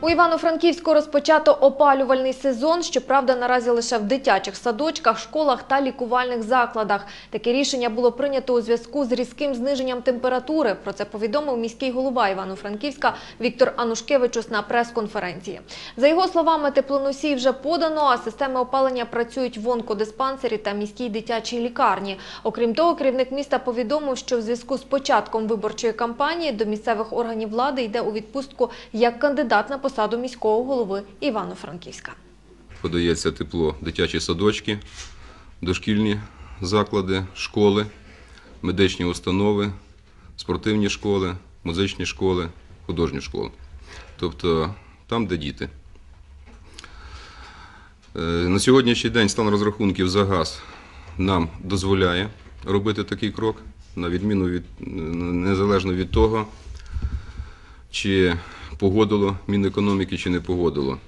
У Івано-Франківську розпочато опалювальний сезон, щоправда, наразі лише в дитячих садочках, школах та лікувальних закладах. Таке рішення було прийнято у зв'язку з різким зниженням температури. Про це повідомив міський голова Івано-Франківська Віктор Анушкевичус на прес-конференції. За його словами, теплоносій вже подано, а системи опалення працюють в онкодиспансері та міській дитячій лікарні. Окрім того, керівник міста повідомив, що в зв'язку з початком виборчої кампанії до місцевих органів влади йде у відпустку як кандидат на посаду міського голови Івано-Франківська. Подається тепло дитячі садочки, дошкільні заклади, школи, медичні установи, спортивні школи, музичні школи, художні школи. Тобто там, де діти. Е, На сьогоднішній день стан розрахунків за газ нам дозволяє робити такий крок, на відміну від незалежно від того, чи погодило Мінекономіки, чи не погодило.